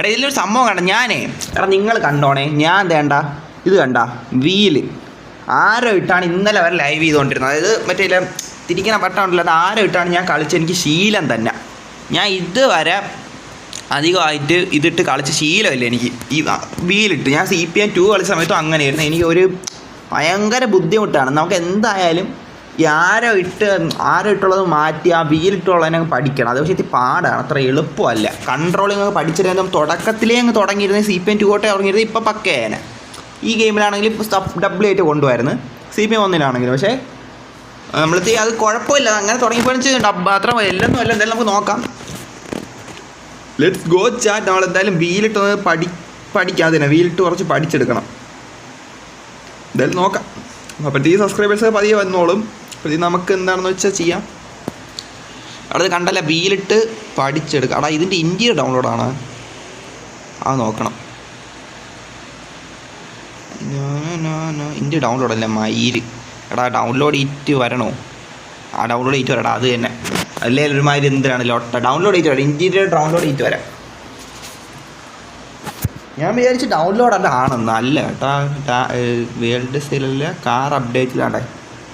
എടാ ഇതിലൊരു സംഭവം കണ്ട ഞാനേ എടാ നിങ്ങൾ കണ്ടോണേ ഞാൻ വേണ്ട ഇത് കണ്ട വീൽ. ആരോ ഇട്ടാണ് ഇന്നലെ വരെ ലൈവ് ചെയ്തുകൊണ്ടിരുന്നത് അതായത് മറ്റേ തിരിക്കുന്ന ഉണ്ടല്ലോ അത് ആരോ ഇട്ടാണ് ഞാൻ കളിച്ച് എനിക്ക് ശീലം തന്നെ. ഞാൻ ഇതുവരെ അധികമായിട്ട് ഇതിട്ട് കളിച്ച ശീലമില്ല എനിക്ക്. ഈ വീലിട്ട്. ഞാൻ സി പി എം ടു കളിച്ച സമയത്തും അങ്ങനെയായിരുന്നു. എനിക്ക് ഒരു ഭയങ്കര ബുദ്ധിമുട്ടാണ്. നമുക്ക് എന്തായാലും ഈ ആരോ ഇട്ട് ആരോ ഇട്ടുള്ളത് മാറ്റി ആ വീലിട്ടുള്ളതിനെ പഠിക്കണം. അത് പക്ഷേ ഇത് പാടാണ് അത്ര എളുപ്പമല്ല. കൺട്രോളിങ് ഒക്കെ പഠിച്ചിരുന്ന തുടക്കത്തിലേ അങ്ങ് തുടങ്ങിയിരുന്നത് സി പി എം ടു കോട്ടെ ഇറങ്ങിയിരുന്നത് ഇപ്പോൾ പക്കേനെ. ഈ ഗെയിമിലാണെങ്കിൽ ഡബിൾ ആയിട്ട് കൊണ്ടുപോയിരുന്നു സി പി എം ഒന്നിലാണെങ്കിലും പക്ഷേ നമ്മളത്തെ അത് കുഴപ്പമില്ല. അങ്ങനെ തുടങ്ങിയപ്പോൾ ഡബ് അത്ര എല്ലാം അല്ല എന്തായാലും നമുക്ക് നോക്കാം. ലെറ്റ്സ് ഗോ ചാറ്റ് നമ്മൾ എന്തായാലും വീലിട്ട് പഠി പഠിക്കാതെ തന്നെ വീലിട്ട് കുറച്ച് പഠിച്ചെടുക്കണം. എന്തായാലും നോക്കാം. അപ്പോഴത്തേക്ക് സബ്സ്ക്രൈബേഴ്സ് പതിയെ വന്നോളും. അപ്പോഴത്തേക്ക് നമുക്ക് എന്താണെന്ന് വെച്ചാൽ ചെയ്യാം. അവിടെ ഇത് കണ്ടല്ല ബിയിലിട്ട് പഠിച്ചെടുക്കുക അടാ ഇതിന്റെ ഇന്ത്യ ഡൗൺലോഡാണ് ആ നോക്കണം. ഇന്ത്യ ഡൗൺലോഡ് അല്ല മയിൽ എടാ ഡൗൺലോഡ് ഇറ്റ് വരണോ? ആ ഡൗൺലോഡ് ചെയ്തിട്ട് വരടാ അത് തന്നെ. അല്ലേ ഒരുമാതിരി എന്തിനാണ് ലോട്ട ഡൗൺലോഡ് ചെയ്തിട്ട് വരാം ഇന്ത്യയുടെ ഡൗൺലോഡ് ചെയ്തിട്ട് വരാം. ഞാൻ വിചാരിച്ച് ഡൗൺലോഡ് അല്ല ആണെന്ന് അല്ല കേട്ടാ വേൾഡ് സെയിലല്ല car അപ്ഡേറ്റിലാണ്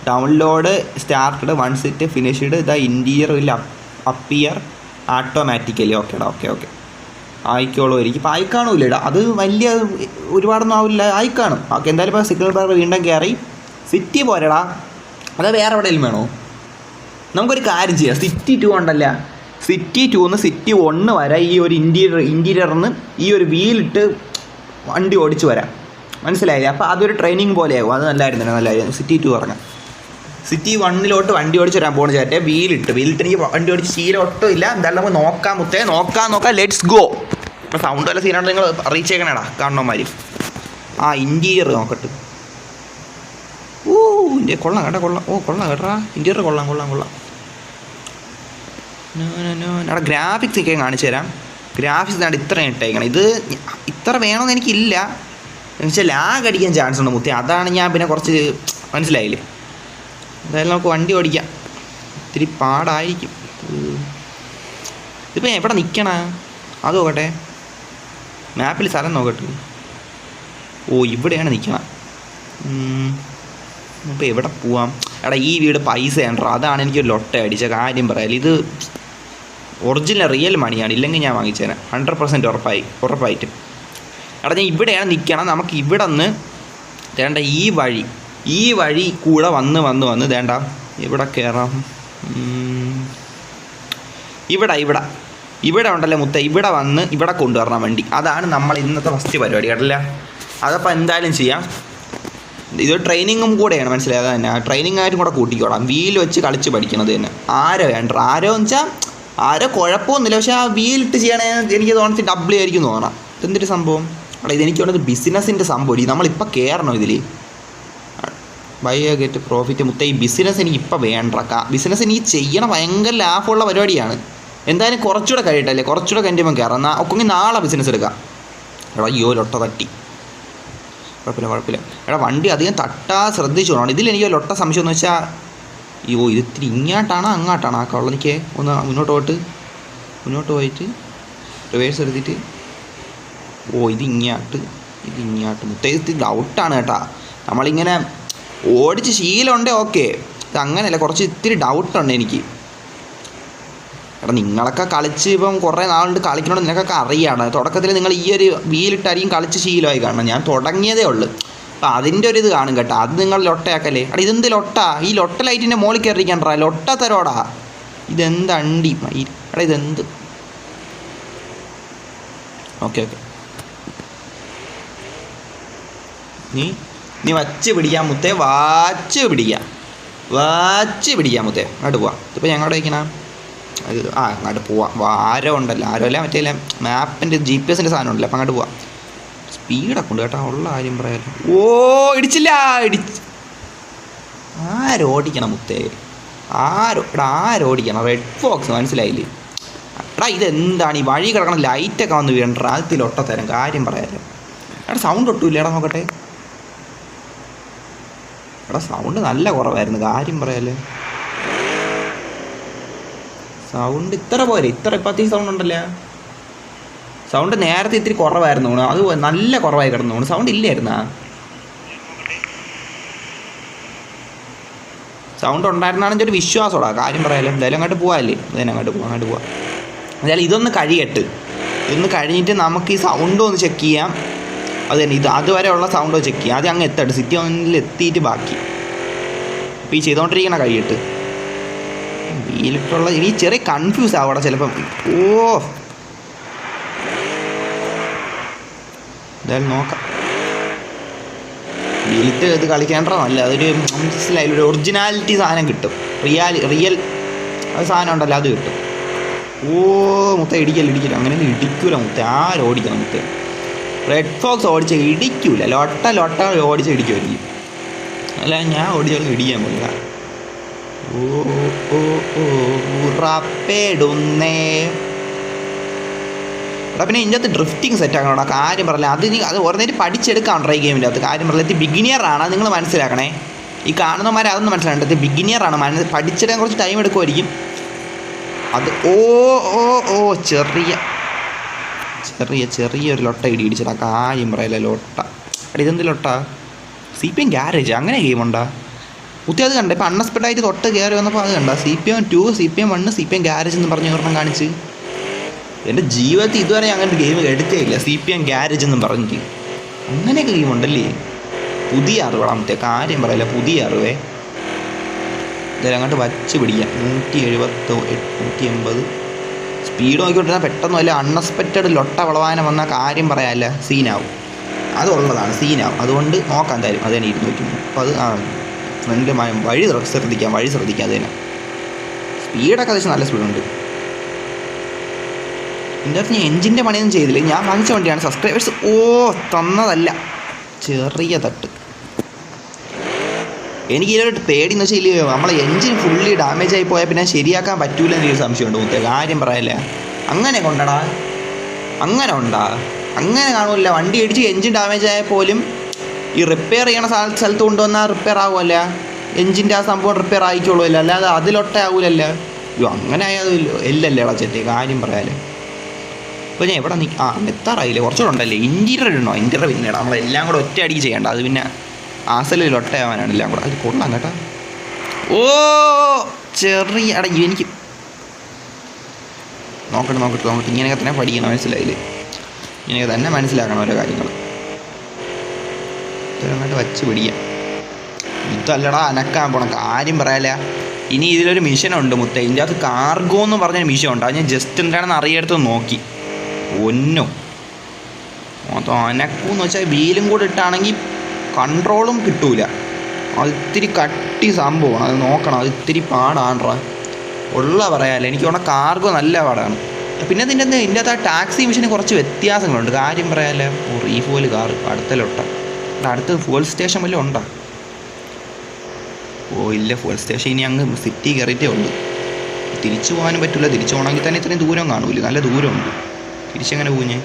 download started one set finished the interior will appear automatically ഓക്കേടാ ഓക്കെ ഓക്കെ ആയിക്കോളൂ എനിക്ക് ഇപ്പോൾ ആയിക്കാണൂല്ലേടാ അത് വലിയ ഒരുപാടൊന്നും ആവില്ല ആയിക്കാണും ഓക്കെ എന്തായാലും ഇപ്പോൾ സിഗ്നൽ ബാർ വീണ്ടും കയറി സിറ്റി പോരടാ അതോ വേറെ എവിടെയെങ്കിലും വേണോ? നമുക്കൊരു കാര്യം ചെയ്യാം. സിറ്റി ടു ഉണ്ടല്ല? സിറ്റി ടൂന്ന് സിറ്റി ഒന്ന് വരെ ഈ ഒരു ഇന്റീരിയർ ഇന്റീരിയറിന്ന് ഈ ഒരു വീലിട്ട് വണ്ടി ഓടിച്ച് വരാം. മനസ്സിലായില്ലേ? അപ്പോൾ അതൊരു ട്രെയിനിങ് പോലെയാകും. അത് നല്ലായിരുന്നു നല്ലായിരുന്നു. സിറ്റി ടു ഇറങ്ങാം സിറ്റി വണ്ണിലോട്ട് വണ്ടി ഓടിച്ച് വരാൻ പോകുന്ന ചേട്ടൻ. വീലിട്ട്. വീലിട്ട് എനിക്ക് വണ്ടി ഓടിച്ച് ശീലം ഒട്ടും ഇല്ല. എന്തായാലും നമുക്ക് നോക്കാം മുത്തേ. നോക്കാം നോക്കാം. ലെറ്റ്സ് ഗോ ഇപ്പോൾ സൗണ്ട് വല്ല സീനാണ് നിങ്ങൾ അറിയിച്ചേക്കണേടാ കാണണമാർ ആ ഇന്റീരിയർ നോക്കട്ടെ. ഓ ഇന്ത്യ കൊള്ളാം കേട്ടോ കൊള്ളാം. ഓ കൊള്ളാം കേട്ടാ. ഇന്റീരിയർ കൊള്ളാം കൊള്ളാം കൊള്ളാം. അവിടെ ഗ്രാഫിക്സ് ഒക്കെ കാണിച്ചു തരാം. ഗ്രാഫിക്സ് ആണ് ഇത്ര ഇട്ടേക്കണം. ഇത് ഇത്ര വേണമെന്ന് എനിക്കില്ല. എന്നുവെച്ചാൽ ലാഗ് അടിക്കാൻ ചാൻസ് ഉണ്ട് മുത്തി. അതാണ് ഞാൻ പിന്നെ കുറച്ച് മനസ്സിലായില്ലേ? എന്തായാലും നമുക്ക് വണ്ടി ഓടിക്കാം. ഇത്തിരി പാടായിരിക്കും. ഇതിപ്പോൾ എവിടെ നിൽക്കണ അത് നോക്കട്ടെ. മാപ്പിൽ സ്ഥലം നോക്കട്ടെ. ഓ ഇവിടെയാണ് നിൽക്കണം ഇപ്പോൾ എവിടെ പോവാം? എടാ ഈ വീട് പൈസ ആണോ അതാണ് എനിക്ക് ലൊട്ട അടിച്ച കാര്യം പറയാൻ. ഇത് ഒറിജിനൽ റിയൽ മണിയാണ്. ഇല്ലെങ്കിൽ ഞാൻ വാങ്ങിച്ചേനെ ഹൺഡ്രഡ് പെർസെന്റ് ഉറപ്പായി ഉറപ്പായിട്ടും. എടാ ഞാൻ ഇവിടെയാണ് നിൽക്കണം നമുക്ക് ഇവിടെ നിന്ന് വേണ്ട ഈ വഴി ഈ വഴി കൂടെ വന്ന് വന്ന് വന്ന് വേണ്ട ഇവിടെ കയറാം. ഇവിടെ ഇവിടെ. ഇവിടെ ഉണ്ടല്ലോ മുത്ത? ഇവിടെ വന്ന് ഇവിടെ കൊണ്ടുവരണം വണ്ടി. അതാണ് നമ്മൾ ഇന്നത്തെ ഫസ്റ്റ് പരിപാടി കേട്ടില്ല? അതപ്പോൾ എന്തായാലും ചെയ്യാം. ഇത് ട്രെയിനിങ്ങും കൂടെയാണ് മനസ്സിലായത് തന്നെ. ട്രെയിനിങ് ആയിട്ടും കൂടെ കൂട്ടിക്കോളാം. വീൽ വെച്ച് കളിച്ച് പഠിക്കണത് തന്നെ. ആരോ വേണ്ട. ആരോ എന്ന് വെച്ചാൽ ആരോ കുഴപ്പമൊന്നുമില്ല. പക്ഷേ ആ വീലിട്ട് ചെയ്യണേ എനിക്ക് തോന്നുന്നത് ഡബിൾ ആയിരിക്കും തോന്നണം. ഇതെന്തൊരു സംഭവം? അവിടെ ഇതെനിക്ക് തോന്നുന്നത് ബിസിനസ്സിന്റെ സംഭവം. നമ്മളിപ്പോൾ കയറണം ഇതിൽ ബൈ ഗെറ്റ് പ്രോഫിറ്റ് മുത്ത ഈ ബിസിനസ് എനിക്ക് ഇപ്പം വേണ്ട ബിസിനസ് എനിക്ക് ചെയ്യണം ഭയങ്കര ലാഭമുള്ള പരിപാടിയാണ്. എന്തായാലും കുറച്ചുകൂടെ കഴിയട്ടല്ലേ? കുറച്ചുകൂടെ കഴിഞ്ഞപ്പോൾ കയറാം നാ ഒക്കെ നാളെ ബിസിനസ് എടുക്കാം. എടാ അയ്യോ ലൊട്ട തട്ടി. കുഴപ്പമില്ല കുഴപ്പമില്ല. എടാ വണ്ടി അധികം തട്ടാ ശ്രദ്ധിച്ചു വേണം ഇതിലെനിക്ക് ലൊട്ട സംശയം എന്ന് വെച്ചാൽ അയ്യോ ഇത് ഇത്തിരി ഇങ്ങോട്ടാണോ അങ്ങോട്ടാണോ? ആ കള്ളനിക്ക് ഒന്ന് മുന്നോട്ട് പോയിട്ട് മുന്നോട്ട് പോയിട്ട് റിവേഴ്സ് എടുത്തിട്ട്. ഓ ഇത് ഇങ്ങോട്ട് ഇത് ഇങ്ങോട്ട്. മുത്തേ ഇത് ഡൗട്ടാണ് കേട്ടാ. നമ്മളിങ്ങനെ ഓടിച്ച് ശീലമുണ്ടേ ഓക്കെ. ഇത് അങ്ങനെയല്ല കുറച്ച് ഇത്തിരി ഡൗട്ടുണ്ട് എനിക്ക്. എടാ നിങ്ങളൊക്കെ കളിച്ച് ഇപ്പം കുറേ നാളുണ്ട് കളിക്കണോണ്ട് നിനക്കൊക്കെ അറിയാണ്. തുടക്കത്തിൽ നിങ്ങൾ ഈ ഒരു വീലിട്ടായിരിക്കും കളിച്ച് ശീലമായി കാണണം. ഞാൻ തുടങ്ങിയതേ ഉള്ളൂ. അപ്പം അതിന്റെ ഒരു ഇത് കാണും കേട്ടോ. അത് നിങ്ങൾ ലൊട്ടയാക്കല്ലേ. എടാ ഇതെന്ത് ലൊട്ട? ഈ ലൊട്ട ലൈറ്റിന്റെ മുകളിൽ കയറിയിരിക്കണ്ടാ? ലൊട്ട തരോടാ. ഇതെന്ത് അണ്ടി? മയിൽ എടാ ഇതെന്ത്? Okay okay. നീ? നീ വച്ച് പിടിക്കാൻ മുത്തേ വാച്ച് പിടിക്കാം. വാച്ച് പിടിക്കാൻ മുത്തേ. അങ്ങോട്ട് പോവാം. ഇതിപ്പോൾ ഞങ്ങളുടെ വയ്ക്കണം? അത് ആ അങ്ങോട്ട് പോവാം. ആരോ ഉണ്ടല്ലോ. ആരോ അല്ല? മറ്റേ മാപ്പിന്റെ ജി പി എസിന്റെ സാധനം ഉണ്ടല്ലോ. അപ്പം അങ്ങോട്ട് പോവാം. സ്പീഡൊക്കെ ഉണ്ട് കേട്ടോ. ഉള്ള ആരും പറയാലോ. ഓ ഇടിച്ചില്ല ഇടിച്ച്. ആരോടിക്കണം മുത്തേ? ആരോ എടാ ആരോടിക്കണം? റെഡ് ഫോക്സ് മനസ്സിലായില്ലേ? എടാ ഇതെന്താണ്? ഈ വഴി കിടക്കണം ലൈറ്റൊക്കെ വന്ന് വീണ്ട അതിലൊട്ടത്തരം കാര്യം പറയാലോ. എടാ സൗണ്ട് ഒട്ടുമില്ല എടാ നോക്കട്ടെ. എടാ സൗണ്ട് നല്ല കുറവായിരുന്നു. കാര്യം പറയാലോ. സൗണ്ട് ഇത്ര പോരെ. ഇത്ര ഇപ്പത്തി സൗണ്ട് ഉണ്ടല്ലേ? സൗണ്ട് നേരത്തെ ഇത്തിരി കുറവായിരുന്നു. അത് നല്ല കുറവായി കിടന്നു. സൗണ്ട് ഇല്ലായിരുന്നാ? സൗണ്ട് ഉണ്ടായിരുന്നാണെങ്കിൽ ഒരു വിശ്വാസമുള്ള കാര്യം പറയാലോ. എന്തായാലും അങ്ങോട്ട് പോവാല്ലേ? എന്തായാലും അങ്ങോട്ട് പോകാം അങ്ങോട്ട് പോവാം. എന്തായാലും ഇതൊന്ന് കഴിയട്ട്. ഇതൊന്ന് കഴിഞ്ഞിട്ട് നമുക്ക് ഈ സൗണ്ട് ഒന്ന് ചെക്ക് ചെയ്യാം. അത് തന്നെ. ഇത് അതുവരെ ഉള്ള സൗണ്ട് ചെക്ക് ചെയ്യാം ആദ്യം അങ്ങ് എത്തട്ട്. സിറ്റി ഒന്നിൽ എത്തിയിട്ട് ബാക്കി. അപ്പോൾ ഈ ചെയ്തുകൊണ്ടിരിക്കണ കഴിയിട്ട് വീലിട്ടുള്ള ഇനി ചെറിയ കൺഫ്യൂസ് ആവട ചിലപ്പം. ഓ എന്തായാലും നോക്കാം. വീലിട്ട് ഇത് കളിക്കേണ്ട നല്ല അതൊരു മനസ്സിലായി. ഒരു ഒറിജിനാലിറ്റി സാധനം കിട്ടും. റിയാലി റിയൽ സാധനം ഉണ്ടല്ലോ അത് കിട്ടും. ഓ മുത്ത ഇടിക്കൽ ഇടിക്കൽ അങ്ങനെ ഇടിക്കൂല മുത്ത. ആരോടിക്കാം മുത്ത? റെഡ് ഫോക്സ് ഓടിച്ച് ഇടിക്കൂല. ലൊട്ട ലൊട്ട ഓടിച്ച് ഇടിക്കുമായിരിക്കും അല്ല ഞാൻ ഓടിച്ചാലും ഇടിക്കാൻ ഓ ഉറപ്പിടുന്നേ. എടാ പിന്നെ ഇതിന്റെ അകത്ത് ഡ്രിഫ്റ്റിംഗ് സെറ്റ് ആക്കണോടാ കാര്യം പറയില്ല അത് നീ അത് ഓരോന്നേറ്റ് പഠിച്ചെടുക്കാം ട്രൈ ഗെയിമിന്റെ അകത്ത് കാര്യം ബിഗിനിയർ ആണ്. നിങ്ങൾ മനസ്സിലാക്കണേ. ഈ കാണുന്നവന്മാരെ അതൊന്നും മനസ്സിലാകേണ്ടത് ആണ്. മനസ്സ് പഠിച്ചെടുക്കാൻ കുറച്ച് ടൈം എടുക്കുമായിരിക്കും അത് ഓ ഓ ഓ ചെറിയ ചെറിയ ചെറിയൊരു ലൊട്ട ഇടി ഇടിച്ചിട്ട് കാര്യം പറയല്ല ലൊട്ട. അടി ഇതെന്ത് ലൊട്ട? സി പി എം ഗ്യാരേജ് അങ്ങനെ ഗെയിമുണ്ടാ കുത്തി അത് കണ്ട? ഇപ്പം അൺഎക്സ്പെക്റ്റായിട്ട് തൊട്ട് കയറി വന്നപ്പോൾ അത് കണ്ട? C P M two C P M one C P M garage എന്ന് പറഞ്ഞ് ഒരെണ്ണം കാണിച്ച്. എന്റെ ജീവിതത്തിൽ ഇതുവരെ അങ്ങനെ ഒരു ഗെയിം എടുത്തേ ഇല്ല സി പി എം ഗ്യാരേജ് എന്നും പറഞ്ഞിട്ട്. അങ്ങനെയൊക്കെ ഗെയിം ഉണ്ടല്ലേ? പുതിയ അറിവാമത്തെ കാര്യം പറയില്ല പുതിയ അറിവേ. ഇതെല്ലാം അങ്ങോട്ട് വച്ച് പിടിക്കാം. നൂറ്റി എഴുപത്തോ നൂറ്റി എൺപത് സ്പീഡ് നോക്കിക്കൊണ്ടിരുന്നാൽ പെട്ടെന്ന് വല്ല അൺഎക്സ്പെക്റ്റഡ് ലൊട്ട വളവാനം വന്ന കാര്യം പറയാല്ല. സീനാവും. അതുള്ളതാണ് സീനാവും. അതുകൊണ്ട് നോക്കാൻ തരും അത് തന്നെ ഇരുന്നൂറ്റി മുപ്പത് ആ ഫ്രണ്ട് വഴി ശ്രദ്ധിക്കാം വഴി ശ്രദ്ധിക്കാം അത് തന്നെ. സ്പീഡൊക്കെ അത്യാവശ്യം നല്ല സ്പീഡുണ്ട്. ഇതിന്റെ അകത്ത് ഞാൻ എഞ്ചിന്റെ പണിയൊന്നും ചെയ്തില്ല. ഞാൻ വാങ്ങിച്ച വണ്ടിയാണ്. സബ്സ്ക്രൈബേഴ്സ് ഓ തന്നതല്ല. ചെറിയ തട്ട്. എനിക്ക് ഇതിനൊരു പേടിയെന്ന് വെച്ചാൽ ഇല്ല നമ്മളെ എൻജിൻ ഫുള്ളി ഡാമേജ് ആയി പോയാൽ പിന്നെ ശരിയാക്കാൻ പറ്റൂല എന്നൊരു സംശയമുണ്ട് മുത്തേ. കാര്യം പറയല്ല? അങ്ങനെ കൊണ്ടടാ. അങ്ങനെ ഉണ്ടാ അങ്ങനെ കാണൂല വണ്ടി ഇടിച്ച് എൻജിൻ ഡാമേജ് ആയാൽ പോലും ഈ റിപ്പയർ ചെയ്യണ സ്ഥല- സ്ഥലത്ത് കൊണ്ടുവന്നാൽ റിപ്പയർ ആവുമല്ല എൻജിന്റെ ആ സംഭവം റിപ്പയർ ആയിക്കോളുമല്ലോ അല്ലാതെ അതിലൊട്ടേ ആവൂലല്ല അയ്യോ അങ്ങനെ ആയത് ഇല്ലല്ലേ ഇളച്ചേട്ടി കാര്യം പറയാല്ലേ അപ്പോൾ ഞാൻ എവിടെ നിൽക്കാം ആ എത്താറായില്ലേ? കുറച്ചുകൂടെ ഉണ്ടല്ലേ? ഇന്റീരിയർ ഉണ്ടോ ഇന്റീരിയർ പിന്നെ ഇടാം നമ്മളെല്ലാം കൂടെ ഒറ്റ അടിക്ക് ചെയ്യണ്ട. അത് പിന്നെ ആസലിൽ ഒട്ടയാവാനാണ് എല്ലാം കൂടെ. അത് കൊള്ളാം കേട്ടോ. ഓ ചെറിയ അട എനിക്ക് നോക്കട്ടെ നോക്കട്ടെ നോക്കട്ടെ. ഇങ്ങനെയൊക്കെ തന്നെ പഠിക്കണം മനസ്സിലായില്ലേ? ഇങ്ങനെയൊക്കെ തന്നെ മനസ്സിലാക്കണം ഓരോ കാര്യങ്ങൾ ഇതങ്ങോട്ട് വച്ച് പിടിക്കാം. ഇതല്ലടാ അനക്കാൻ പോണം. കാര്യം പറയാല ഇനി ഇതിലൊരു മിഷനുണ്ട് മുത്ത. ഇതിന്റെ അകത്ത് കാർഗോ എന്ന് പറഞ്ഞൊരു മിഷൻ ഉണ്ട് അത് ഞാൻ ജസ്റ്റ് എന്താണെന്ന് അറിയടുത്ത് നോക്കി. ഒന്നോ. മൊത്തം അനക്കൂന്ന് വെച്ചാൽ വീലും കൂടെ ഇട്ടാണെങ്കിൽ കൺട്രോളും കിട്ടൂല. അത് കട്ടി സംഭവമാണ്. അത് നോക്കണം. അത് ഇത്തിരി പാടാണ്ട്രാ. ഉള്ള പറയാല്ല. എനിക്ക് ഓണ കാർഗോ നല്ല പാടാണ്. പിന്നെ ഇതിന്റെ ഇതിന്റെ അകത്ത് ആ ടാക്സി മിഷന് കുറച്ച് വ്യത്യാസങ്ങളുണ്ട്. കാര്യം പറയാല്ല? ഓ റീഫോൽ കാർ അടുത്തലൊട്ട. അടുത്ത് ഫുൾ സ്റ്റേഷൻ വല്ലതും ഉണ്ടോ? ഓ ഇല്ല. ഫുൾ സ്റ്റേഷൻ ഇനി അങ്ങ് സിറ്റി കയറിയിട്ടേ ഉള്ളൂ. തിരിച്ചു പോകാനും പറ്റില്ല തിരിച്ചു പോകണമെങ്കിൽ തന്നെ ഇത്രയും ദൂരം കാണൂല നല്ല ദൂരമുണ്ട്. തിരിച്ചെങ്ങനെ പോകുന്നേ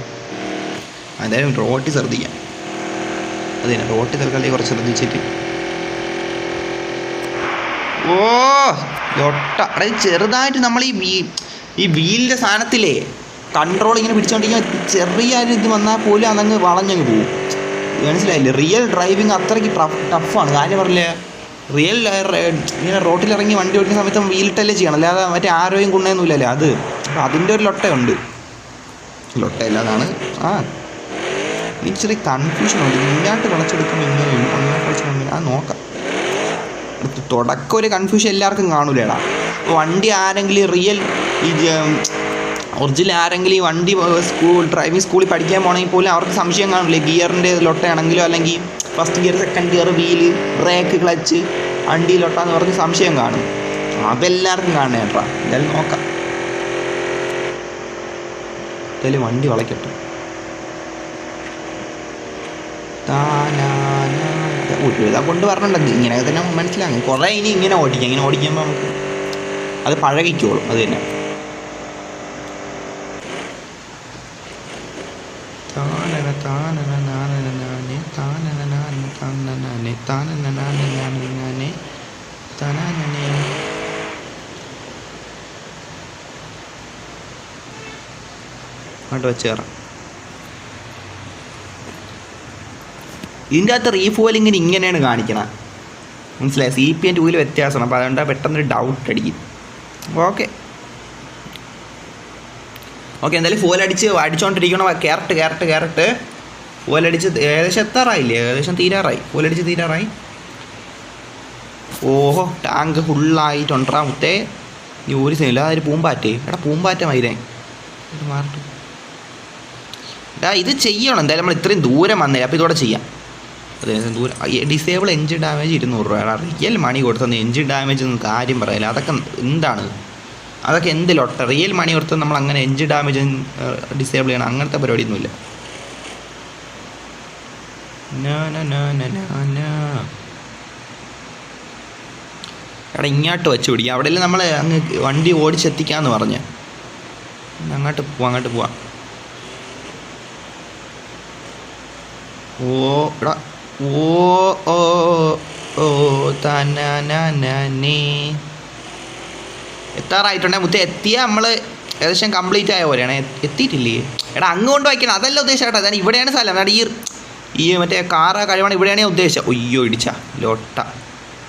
അതായത് റോട്ടിൽ ശ്രദ്ധിക്കാം അത് റോട്ടി തൽക്കാലം കുറച്ച് ശ്രദ്ധിച്ചിട്ട് ഓ ലൊട്ട അതായത് ചെറുതായിട്ട് നമ്മൾ ഈ ഈ വീലിന്റെ സാധനത്തിലേ കൺട്രോൾ ഇങ്ങനെ പിടിച്ചോണ്ടിരിക്കുമ്പോൾ ചെറിയ ഒരു ഇത് വന്നാൽ പോലും അതങ്ങ് വളഞ്ഞങ്ങ് പോകും മനസ്സിലായില്ലേ? റിയൽ ഡ്രൈവിങ് അത്രയ്ക്ക് ടഫാണ് കാര്യം പറഞ്ഞില്ലേ റിയൽ ഇങ്ങനെ റോട്ടിലിറങ്ങി വണ്ടി ഓടിക്കുന്ന സമയത്ത് വീലിട്ടല്ലേ ചെയ്യണം. അല്ലാതെ മറ്റേ ആരോഗ്യം ഗുണമൊന്നുമില്ലല്ലേ അത്. അപ്പം അതിന്റെ ഒരു ലൊട്ടയുണ്ട്. ലൊട്ടയില്ലാതാണ്. ആ. കൺഫ്യൂഷൻ ഉണ്ട്. ഇങ്ങോട്ട് കളച്ചെടുക്കുമ്പോൾ ഇങ്ങനെയും അങ്ങോട്ട് കളിച്ചെടുക്കുമ്പോൾ ഇങ്ങനെ അത് നോക്കാം. തുടക്കം ഒരു കൺഫ്യൂഷൻ എല്ലാവർക്കും കാണൂലേടാ. വണ്ടി ആരെങ്കിലും റിയൽ ഈ ഒറിജിനൽ ആരെങ്കിലും ഈ വണ്ടി സ്കൂൾ ഡ്രൈവിംഗ് സ്കൂളിൽ പഠിക്കാൻ പോകണമെങ്കിൽ പോലും അവർക്ക് സംശയം കാണില്ലേ ഗിയറിന്റെ ലൊട്ടയാണെങ്കിലോ അല്ലെങ്കിൽ first gear second gear wheel brake clutch വണ്ടി ലൊട്ടാന്ന് പറഞ്ഞ് സംശയം കാണും. അതെല്ലാവർക്കും കാണണേ കേട്ടോ. എന്തായാലും നോക്കാം. എന്തായാലും വണ്ടി വളയ്ക്കട്ടെ. ഒരുവിധം കൊണ്ട് പറഞ്ഞിട്ടുണ്ട് ഇങ്ങനെയൊക്കെ തന്നെ മനസ്സിലാകും കുറേ ഇനി ഇങ്ങനെ ഓടിക്കാം. ഇങ്ങനെ ഓടിക്കുമ്പോൾ നമുക്ക് അത് പഴകിക്കോളും. അത് തന്നെ. താനന താനന വെച്ച് കയറാം ഇതിന്റെ അകത്ത് റീഫോലിങ്ങിന് ഇങ്ങനെയാണ് കാണിക്കണം. മനസ്സിലായി? സി പി എൻ ടൂവിൽ വ്യത്യാസമാണ്. അപ്പോൾ അതുകൊണ്ട് പെട്ടെന്നൊരു ഡൗട്ട് അടിക്കും. ഓക്കെ ഓക്കെ എന്തായാലും ഫോലടിച്ച് അടിച്ചുകൊണ്ടിരിക്കണം ക്യാരറ്റ് ക്യാരറ്റ് ക്യാരറ്റ് ഫോലടിച്ച് ഏകദേശം എത്താറായില്ലേ? ഏകദേശം തീരാറായി. ഫോലടിച്ച് തീരാറായി. ഓഹോ ടാങ്ക് ഫുള്ളായിട്ടുണ്ടാ മുത്തേ. നീ ഒരു സൈഡില്ല അതൊരു പൂമ്പാറ്റേ. എടാ പൂമ്പാറ്റ മൈരേ മാറട്ടെ. ഇത് ചെയ്യണം. എന്തായാലും നമ്മൾ ഇത്രയും ദൂരം വന്നില്ല അപ്പോൾ ഇതോടെ ചെയ്യാം. അതെ ദൂരം. ഡിസേബിൾ എഞ്ചിൻ ഡാമേജ് ഇരുന്നൂറ് രൂപയാണ് റിയൽ മണി കൊടുത്തെന്ന് എഞ്ചിൻ ഡാമേജ് ഒന്നും കാര്യം പറയില്ല. അതൊക്കെ എന്താണ്? അതൊക്കെ എന്ത് ലൊട്ട റിയൽ മണി കൊടുത്ത് നമ്മൾ അങ്ങനെ എഞ്ചിൻ ഡാമേജ് ഡിസേബിൾ ചെയ്യണം. അങ്ങനത്തെ പരിപാടിയൊന്നുമില്ല. എടാ ഇങ്ങോട്ട് വെച്ച് പിടിക്കുക അവിടെ നമ്മൾ അങ്ങ് വണ്ടി ഓടിച്ചെത്തിക്കാന്ന് പറഞ്ഞ്. അങ്ങോട്ട് പോവാം അങ്ങോട്ട് പോവാം. ഓ എടാ ഓ ഓ ഓ തനനനനേ. എത്താറായിട്ടുണ്ടേ മുത്തേ? എത്തിയ നമ്മൾ ഏകദേശം കംപ്ലീറ്റ് ആയ പോലെയാണ്. എത്തിയിട്ടില്ലേ? എടാ അങ്ങോട്ട് വായിക്കണം. അതല്ല ഉദ്ദേശം കേട്ടോ. അതാണ് ഇവിടെയാണ് സ്ഥലം. അതാണ് ഈ ഈ മറ്റേ കാറ് കഴിവാണ് ഇവിടെയാണ് ഞാൻ ഉദ്ദേശിച്ചത് ഒയ്യോ ഇടിച്ച. ലോട്ട.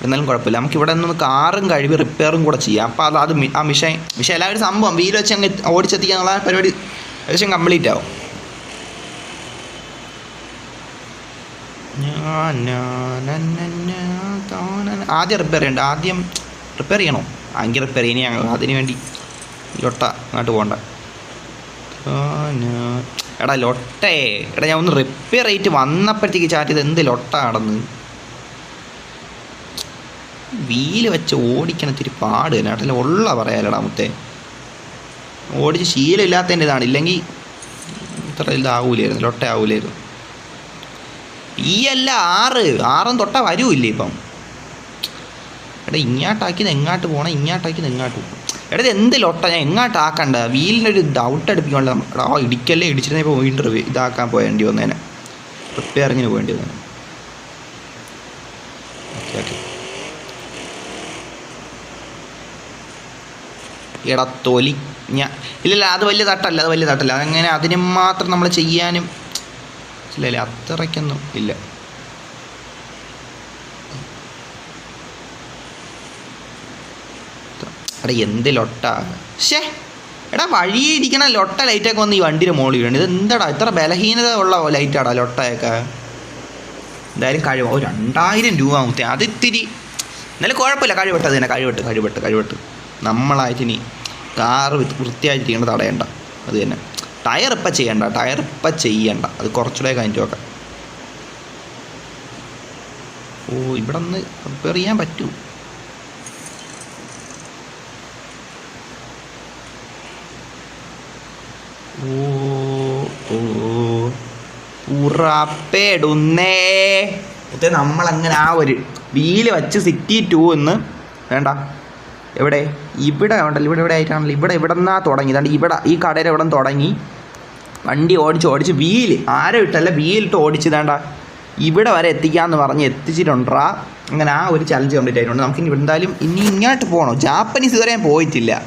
എന്നാലും കുഴപ്പമില്ല. നമുക്ക് ഇവിടെ നിന്ന് കാറും കഴിവ് റിപ്പയറും കൂടെ ചെയ്യാം. അപ്പോൾ അത് അത് ആ മിഷൻ മിഷൻ. എല്ലാവരും സംഭവം. വീൽ വെച്ച് അങ്ങ് ഓടിച്ചെത്തിക്കാനുള്ള പരിപാടി ഏകദേശം കംപ്ലീറ്റ് ആവും ഞാ, നാ, നാ, നാ, നാ, താ, നാ, നാ. ആദ്യം റിപ്പയർ ചെയ്യണ്ട ആദ്യം റിപ്പയർ ചെയ്യണോ ആങ്കിൽ റിപ്പയർ ഇനി അതിന് വേണ്ടി ലൊട്ട അങ്ങോട്ട് പോകണ്ട എടാ ലൊട്ടേ എടാ ഞാൻ ഒന്ന് റിപ്പയർ ചെയ്തിട്ട് വന്നപ്പോഴത്തേക്ക് ചാറ്റ് ഇത് എന്ത് ലൊട്ട നടന്ന് വീൽ വെച്ച് ഓടിക്കണ ഇത്തിരി പാട് തന്നെ ഉള്ള പറയാലടാ മുത്തേ ഓടിച്ച് ശീലമില്ലാത്തതിന്റെ ഇതാണ് ഇല്ലെങ്കിൽ ഇത്ര ഇതാവൂലായിരുന്നു ലൊട്ട ആവൂലായിരുന്നു ഈ അല്ല ആറ്. ആറും തൊട്ട വരൂല്ലേ ഇപ്പം. എടാ ഇങ്ങോട്ടാക്കി എങ്ങാട്ട് പോകണം ഇങ്ങോട്ടാക്കി എങ്ങാട്ട് പോകും എടാ എന്ത് ലൊട്ട? ഞാൻ എങ്ങോട്ടാക്കണ്ട വീലിന്റെ ഒരു ഡൗട്ട് അടുപ്പിക്കാനുള്ള എടാ ഇടിക്കല്ലേ ഇടിച്ചിരുന്നേ ഇപ്പോൾ വീണ്ടും ഇതാക്കാൻ പോയേണ്ടി വന്നേനെ. റിപ്പയറിങ്ങിന് പോകേണ്ടി വന്നേനെ. എടാ തൊലി ഞാൻ ഇല്ലല്ല അത് വലിയ തട്ടല്ല അത് വലിയ തട്ടല്ല. അങ്ങനെ അതിനും മാത്രം നമ്മൾ ചെയ്യാനും ഇല്ലല്ലേ അത്രയ്ക്കൊന്നും ഇല്ല. എടാ എന്ത് ലൊട്ട. ഷേ എടാ വഴിയെ ഇരിക്കണ ലൊട്ട ലൈറ്റൊക്കെ വന്ന് ഈ വണ്ടിയുടെ മുകളിൽ വീണ്. ഇത് എന്താടാ? ഇത്ര ബലഹീനത ഉള്ള ലൈറ്റാടാ ലൊട്ടയൊക്കെ. എന്തായാലും കഴിവ്. ഓ രണ്ടായിരം രൂപ മുത്തേ. അത് ഇത്തിരി എന്നാലും കുഴപ്പമില്ല. കഴിവട്ട് അത് തന്നെ കഴിവട്ട് കഴിവട്ട് കഴിവട്ട്. നമ്മളായിട്ട് ഇനി കാറ് വൃ- വൃത്തിയായിട്ടിരിക്കേണ്ട തടയണ്ട. അത് തന്നെ. ടയർ ഇപ്പം ചെയ്യണ്ട ടയർ ഇപ്പം ചെയ്യണ്ട. അത് കുറച്ചുകൂടെ കഴിഞ്ഞിട്ട് നോക്കാം. ഓ ഇവിടെ ഒന്ന് റിപ്പയർ ചെയ്യാൻ പറ്റൂ. ഓ നമ്മളങ്ങനെ ആ ഒരു വീൽ വച്ച് സിറ്റി ടു എന്ന് വേണ്ട. എവിടെ? ഇവിടെ ഉണ്ടല്ലോ ഇവിടെ ഇവിടെ ആയിട്ടാണല്ലോ. ഇവിടെ ഇവിടെ നിന്നാ തുടങ്ങി? അതുകൊണ്ട് ഇവിടെ ഈ കടയിൽ ഇവിടെ നിന്ന് തുടങ്ങി. വണ്ടി ഓടിച്ച് ഓടിച്ച് വീൽ. ആരും ഇട്ടല്ല വീലിട്ട് ഓടിച്ച് വേണ്ട ഇവിടെ വരെ എത്തിക്കാന്ന് പറഞ്ഞ് എത്തിച്ചിട്ടുണ്ടാ. അങ്ങനെ ആ ഒരു ചലഞ്ച് കംപ്ലീറ്റ് ആയിട്ടുണ്ട്. നമുക്ക് ഇനി എന്തായാലും ഇനി ഇങ്ങോട്ട് പോകണോ ജാപ്പനീസ് വരെ പോയിട്ടില്ല.